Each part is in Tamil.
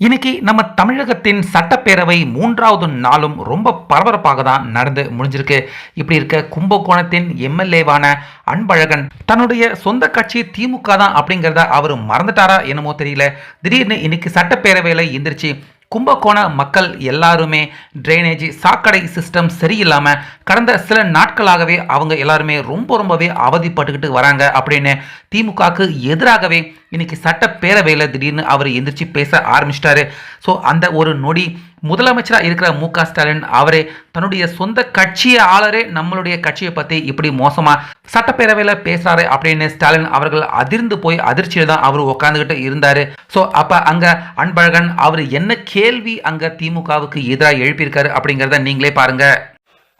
இன்னைக்கு நம்ம தமிழகத்தின் சட்டப்பேரவை மூன்றாவது நாளும் ரொம்ப பரபரப்பாக தான் நடந்து முடிஞ்சிருக்கு. இப்படி இருக்க கும்பகோணத்தின் எம்எல்ஏவான அன்பழகன் தன்னுடைய சொந்த கட்சி திமுக தான் அப்படிங்கிறத அவர் மறந்துட்டாரா என்னமோ தெரியல. திடீர்னு இன்னைக்கு சட்டப்பேரவையில் எந்திரிச்சு கும்பகோண மக்கள் எல்லாருமே ட்ரைனேஜ் சாக்கடை சிஸ்டம் சரியில்லாமல் கடந்த சில நாட்களாகவே அவங்க எல்லாருமே ரொம்ப ரொம்பவே அவதிப்பட்டுக்கிட்டு வராங்க அப்படின்னு திமுகவுக்கு எதிராகவே இன்னைக்கு சட்டப்பேரவையில் திடீர்னு அவர் எந்திரிச்சு பேச ஆரம்பிச்சிட்டாரு. ஸோ அந்த ஒரு நொடி முதலமைச்சராக இருக்கிற மு க ஸ்டாலின் அவரே தன்னுடைய சொந்த கட்சியை ஆளரே நம்மளுடைய கட்சியை பற்றி இப்படி மோசமாக சட்டப்பேரவையில் பேசுகிறாரு அப்படின்னு ஸ்டாலின் அவர்கள் அதிர்ந்து போய் அதிர்ச்சியில் தான் அவர் உட்காந்துக்கிட்டு இருந்தார். ஸோ அப்போ அங்கே அன்பழகன் அவர் என்ன கேள்வி அங்கே திமுகவுக்கு எதிராக எழுப்பியிருக்காரு அப்படிங்கிறத நீங்களே பாருங்கள்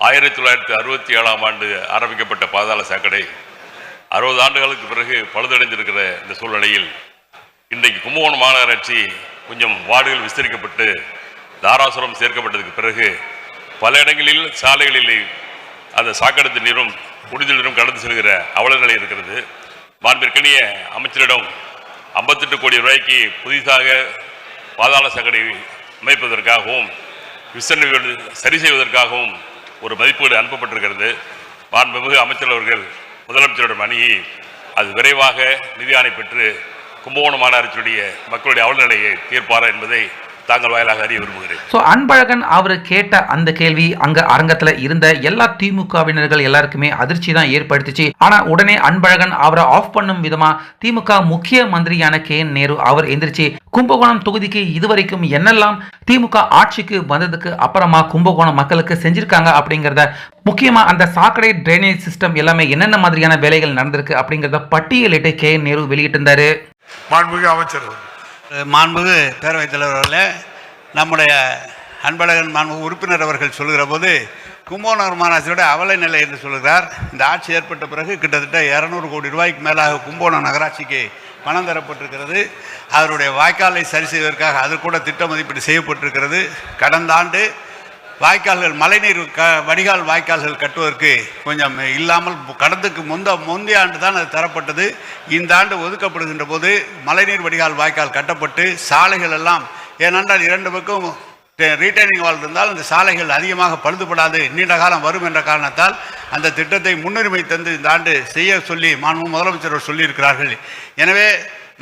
ஆயிரத்தி தொள்ளாயிரத்தி அறுபத்தி ஏழாம் ஆண்டு ஆரம்பிக்கப்பட்ட பாதாள சாக்கடை அறுபது ஆண்டுகளுக்கு பிறகு பழுதடைந்திருக்கிற இந்த சூழ்நிலையில் இன்றைக்கு கும்பகோணம் மாநகராட்சி கொஞ்சம் வார்டுகள் விஸ்தரிக்கப்பட்டு தாராசுரம் சேர்க்கப்பட்டதுக்கு பிறகு பல இடங்களில் சாலைகளில் அந்த சாக்கடை நீரும் குடிநீர் நீரும் கடந்து செல்கிற அவல நிலை இருக்கிறது. மாண்பிற்கனிய அமைச்சரிடம் ஐம்பத்தெட்டு கோடி ரூபாய்க்கு புதிதாக பாதாள சாக்கடை அமைப்பதற்காகவும் விசரணை சரி செய்வதற்காகவும் ஒரு மதிப்பீடு அனுப்பப்பட்டிருக்கிறது. மாண்புமிகு அமைச்சர் அவர்கள் முதலமைச்சரிடம் அணுகி அது விரைவாக நிதி ஆணை பெற்று கும்பகோணம் மாநகராட்சியுடைய மக்களுடைய அவல்நிலையை தீர்ப்பாரா என்பதை தாங்கள் வாயிலாக அறிய விரும்புகிறேன். ஸோ அன்பழகன் அவர் கேட்ட அந்த கேள்வி அங்க அரங்கத்துல இருந்த எல்லா திமுகவினர்கள் எல்லாருக்குமே அதிர்ச்சி தான் ஏற்படுத்துச்சு. ஆனா உடனே அன்பழகன் அவரை ஆஃப் பண்ணும் விதமா திமுக முக்கிய மந்திரியான கே என் நேரு அவர் எந்திரிச்சு கும்பகோணம் தொகுதிக்கு இதுவரைக்கும் என்னெல்லாம் திமுக ஆட்சிக்கு வந்ததுக்கு அப்புறமா கும்பகோணம் மக்களுக்கு செஞ்சிருக்காங்க அப்படிங்கிறத முக்கியமா அந்த சாக்கடை ட்ரைனேஜ் சிஸ்டம் எல்லாமே என்னென்ன மாதிரியான வேலைகள் நடந்திருக்கு அப்படிங்கிறத பட்டியலிட்டு கே என் நேரு வெளியிட்டிருந்தாரு. மாண்புமிகு அமைச்சர் மாண்புகு பேரவைத் தலைவர் அவர்களே நம்முடைய அன்பழகன் மாண்புகு உறுப்பினர் அவர்கள் சொல்கிற போது கும்பகோணம் மாநகராட்சியோட அவலை நிலை என்று சொல்கிறார் இந்த ஆட்சி ஏற்பட்ட பிறகு கிட்டத்தட்ட இரநூறு கோடி ரூபாய்க்கு மேலாக கும்பகோணம் நகராட்சிக்கு பணம் தரப்பட்டிருக்கிறது. அவருடைய வாய்க்காலை சரி செய்வதற்காக அது கூட திட்ட மதிப்பீடு செய்யப்பட்டிருக்கிறது. கடந்த ஆண்டு வாய்க்கால்கள் மழைநீர் க வடிகால் வாய்க்கால்கள் கட்டுவதற்கு கொஞ்சம் இல்லாமல் கடந்துக்கு முந்த முந்தைய ஆண்டு தான் அது தரப்பட்டது. இந்த ஆண்டு ஒதுக்கப்படுகின்ற போது மழைநீர் வடிகால் வாய்க்கால் கட்டப்பட்டு சாலைகள் எல்லாம் ஏனென்றால் இரண்டு பக்கம் ரீட்டைனிங் வால் இருந்தால் அந்த சாலைகள் அதிகமாக பழுதுபடாது நீண்ட காலம் வரும் என்ற காரணத்தால் அந்த திட்டத்தை முன்னுரிமை தந்து இந்த ஆண்டு செய்ய சொல்லி மாண்பு முதலமைச்சர் சொல்லியிருக்கிறார்கள். எனவே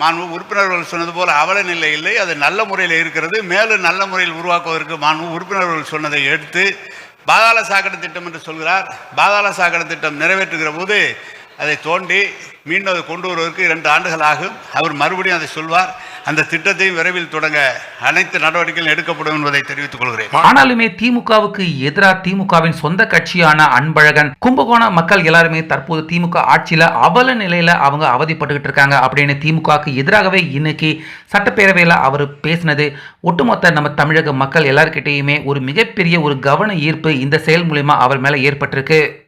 மாண்பு உறுப்பினர்கள் சொன்னது போல் அவல நிலை இல்லை. அது நல்ல முறையில் இருக்கிறது. மேலும் நல்ல முறையில் உருவாக்குவதற்கு மாண்பு உறுப்பினர்கள் சொன்னதை எடுத்து பாதாள சாக்கடை திட்டம் என்று சொல்கிறார். பாதாள சாக்கடை திட்டம் நிறைவேற்றுகிற போது அதை தோண்டி மீண்டும் அதை கொண்டு வருவதற்கு இரண்டு ஆண்டுகள் ஆகும். அவர் மறுபடியும் அதை சொல்வார். அந்த திட்டத்தையும் விரைவில் தொடங்க அனைத்து நடவடிக்கைகளும் எடுக்கப்படும் என்பதை தெரிவித்துக் கொள்கிறேன். ஆனாலுமே திமுகவுக்கு எதிராக திமுகவின் சொந்த கட்சியான அன்பழகன் கும்பகோண மக்கள் எல்லாருமே தற்போது திமுக ஆட்சியில அவல நிலையில அவங்க அவதிப்பட்டுக்கிட்டு இருக்காங்க. அப்படின்னு திமுகவுக்கு எதிராகவே இன்னைக்கு சட்டப்பேரவையில் அவர் பேசினது ஒட்டுமொத்த நம்ம தமிழக மக்கள் எல்லார்கிட்டயுமே ஒரு மிகப்பெரிய ஒரு கவன ஈர்ப்பு இந்த செயல் மூலியமா அவர் மேல ஏற்பட்டிருக்கு.